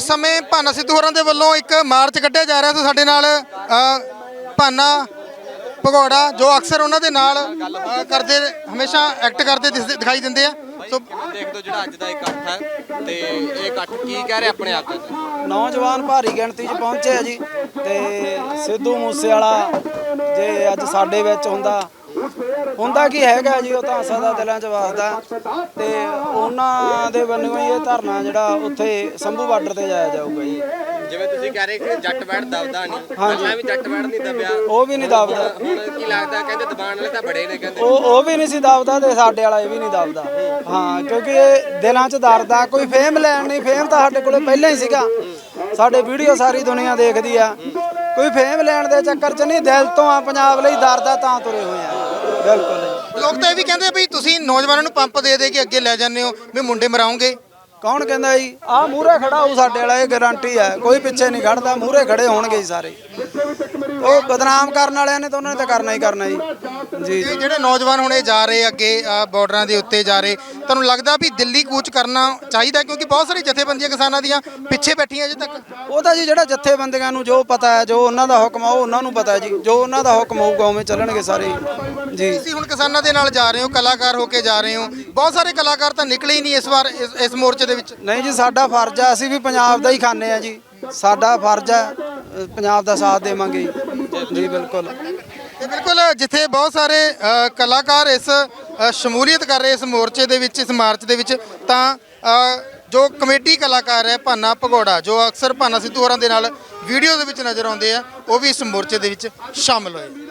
ਇਸ ਸਮੇਂ ਭਾਨਾ ਸਿੱਧੂ ਹੋਰਾਂ ਦੇ ਵੱਲੋਂ ਇੱਕ ਮਾਰਚ ਕੱਢਿਆ ਜਾ ਰਿਹਾ ਤੇ ਸਾਡੇ ਨਾਲ ਭਾਨਾ ਭਗੌੜਾ ਜੋ ਅਕਸਰ ਉਹਨਾਂ ਦੇ ਨਾਲ ਕਰਦੇ ਹਮੇਸ਼ਾ ਐਕਟ ਕਰਦੇ ਦਿਖਾਈ ਦਿੰਦੇ ਆ। ਸੋ ਦੇਖ ਦੋ ਜਿਹੜਾ ਅੱਜ ਦਾ ਇਕੱਠ ਹੈ ਤੇ ਇਹ ਇਕੱਠ ਕੀ ਕਹਿ ਰਿਹਾ ਆਪਣੇ ਆਪ ਦਾ ਨੌਜਵਾਨ ਭਾਰੀ ਗਿਣਤੀ 'ਚ ਪਹੁੰਚੇ ਆ ਜੀ ਤੇ ਸਿੱਧੂ ਮੂਸੇ ਵਾਲਾ ਜੇ ਅੱਜ ਸਾਡੇ ਵਿੱਚ ਹੁੰਦਾ ਹੁੰਦਾ ਕੀ ਹੈਗਾ ਜੀ ਉਹ ਤਾਂ ਸਦਾ ਦਿਲਾਂ 'ਚ ਵਸਦਾ। ਤੇ ਉਹਨਾਂ ਦੇ ਵੱਲੋਂ ਹੀ ਇਹ ਧਰਨਾ ਜਿਹੜਾ ਉੱਥੇ ਸੰਭੂ ਬਾਰਡਰ ਤੇ ਜਾਇਆ ਜਾਊਗਾ ਜੀ। ਜਿਵੇਂ ਤੁਸੀਂ ਕਹਿ ਰਹੇ ਕਿ ਜੱਟ ਬੈਠ ਦਬਦਾ ਨਹੀਂ। ਪਹਿਲਾਂ ਵੀ ਜੱਟ ਬੈਠ ਨਹੀਂ ਦਬਿਆ। ਉਹ ਵੀ ਨਹੀਂ ਦਬਦਾ। ਹੁਣ ਕੀ ਲੱਗਦਾ ਕਹਿੰਦੇ ਦਬਾਣ ਵਾਲੇ ਤਾਂ ਬੜੇ ਨੇ ਕਹਿੰਦੇ। ਉਹ ਉਹ ਵੀ ਨਹੀਂ ਸੀ ਦਬਦਾ ਤੇ ਸਾਡੇ ਵਾਲਾ ਇਹ ਵੀ ਨਹੀਂ ਦਬਦਾ। ਹਾਂ ਕਿਉਂਕਿ ਇਹ ਦਿਲਾਂ 'ਚ ਦਰਦ ਕੋਈ ਫੇਮ ਲੈਣ ਨਹੀਂ। ਫੇਮ ਤਾਂ ਸਾਡੇ ਕੋਲੇ ਪਹਿਲਾਂ ਹੀ ਸੀਗਾ। ਸਾਡੇ ਵੀਡੀਓ ਸਾਰੀ ਦੁਨੀਆ ਦੇਖਦੀ ਆ। ਕੋਈ ਫੇਮ ਲੈਣ ਦੇ ਚੱਕਰ 'ਚ ਨਹੀਂ ਦਿਲ ਤੋਂ ਆ ਪੰਜਾਬ ਲਈ ਦਰਦ ਤਾਂ ਤੁਰੇ ਹੋਏ ਆ। ਬਿਲਕੁਲ। ਲੋਕ ਤਾਂ ਇਹ ਵੀ ਕਹਿੰਦੇ ਵੀ ਤੁਸੀਂ ਨੌਜਵਾਨਾਂ ਨੂੰ ਪੰਪ ਦੇ ਦੇ ਕੇ ਅੱਗੇ ਲੈ ਜਾਂਦੇ ਹੋ ਵੀ ਮੁੰਡੇ ਮਰਾਉਂਗੇ। ਕੌਣ ਕਹਿੰਦਾ ਜੀ? ਆ ਮੂਹਰੇ ਖੜਾ ਹੋਊ ਸਾਡੇ ਵਾਲਾ ਇਹ ਗਾਰੰਟੀ ਹੈ। ਕੋਈ ਪਿੱਛੇ ਨਹੀਂ ਖੜਦਾ ਮੂਹਰੇ ਖੜੇ ਹੋਣਗੇ ਜੀ ਸਾਰੇ। ਉਹ ਬਦਨਾਮ ਕਰਨ ਵਾਲਿਆਂ ਨੇ ਤਾਂ ਉਹਨਾਂ ਨੇ ਤਾਂ ਕਰਨਾ ਹੀ ਕਰਨਾ ਜੀ। ਜੀ ਇਹ ਜਿਹੜੇ ਨੌਜਵਾਨ ਹੁਣ ਇਹ ਜਾ ਰਹੇ ਅੱਗੇ ਅ, ਬਾਰਡਰਾਂ ਦੇ ਉੱਤੇ ਜਾ ਰਹੇ ਤੁਹਾਨੂੰ ਲੱਗਦਾ ਵੀ ਦਿੱਲੀ ਕੂਚ ਕਰਨਾ ਚਾਹੀਦਾ ਕਿਉਂਕਿ ਬਹੁਤ ਸਾਰੀ ਜਥੇਬੰਦੀਆਂ ਕਿਸਾਨਾਂ ਦੀਆਂ ਪਿੱਛੇ ਬੈਠੀਆਂ ਅਜੇ ਤੱਕ? ਉਹ ਤਾਂ ਜੀ ਜਿਹੜਾ ਜਥੇਬੰਦੀਆਂ ਨੂੰ ਜੋ ਪਤਾ ਹੈ ਜੋ ਉਹਨਾਂ ਦਾ ਹੁਕਮ ਆ ਉਹ ਉਹਨਾਂ ਨੂੰ ਪਤਾ ਹੈ ਜੀ। ਜੋ ਉਹਨਾਂ ਦਾ ਹੁਕਮ ਹੋਊਗਾ ਉਵੇਂ ਚੱਲਣਗੇ ਸਾਰੇ। ਜੀ। ਤੁਸੀਂ ਹੁਣ ਕਿਸਾਨਾਂ ਦੇ ਨਾਲ ਜਾ ਰਹੇ ਹੋ ਕਲਾਕਾਰ ਹੋ ਕੇ ਜਾ ਰਹੇ ਹੋ। ਬਹੁਤ ਸਾਰੇ ਕਲਾਕਾਰ ਤਾਂ ਨਿਕਲੇ ਹੀ ਨਹੀਂ ਇਸ ਵਾਰ ਇਸ- ਇਸ ਮੋਰਚੇ ਦੇ ਵਿੱਚ। ਨਹੀਂ ਜੀ ਸਾਡਾ ਫਰਜ਼ ਆ ਅਸੀਂ ਵੀ ਪੰਜਾਬ ਦਾ ਹੀ ਖਾਂਦੇ ਆ ਜੀ। ਸਾਡਾ ਫਰਜ਼ ਹੈ। ਅ, ਪੰਜਾਬ ਦਾ ਸਾਥ ਦੇਵਾਂਗੇ ਜੀ। ਬਿਲਕੁਲ। ਤੇ ਬਿਲਕੁਲ ਜਿੱਥੇ ਬਹੁਤ ਸਾਰੇ ਕਲਾਕਾਰ ਇਸ ਸ਼ਮੂਲੀਅਤ ਕਰ ਰਹੇ ਇਸ ਮੋਰਚੇ ਦੇ ਵਿੱਚ, ਇਸ ਮਾਰਚ ਦੇ ਵਿੱਚ, ਤਾਂ ਜੋ ਕਮੇਟੀ ਕਲਾਕਾਰ ਹੈ ਭਾਨਾ ਭਗੌੜਾ, ਜੋ ਅਕਸਰ ਭਾਨਾ ਸਿੱਧੂ ਹੋਰਾਂ ਦੇ ਨਾਲ ਵੀਡੀਓ ਦੇ ਵਿੱਚ ਨਜ਼ਰ ਆਉਂਦੇ ਆ, ਉਹ ਵੀ ਇਸ ਮੋਰਚੇ ਦੇ ਵਿੱਚ ਸ਼ਾਮਲ ਹੋਏ।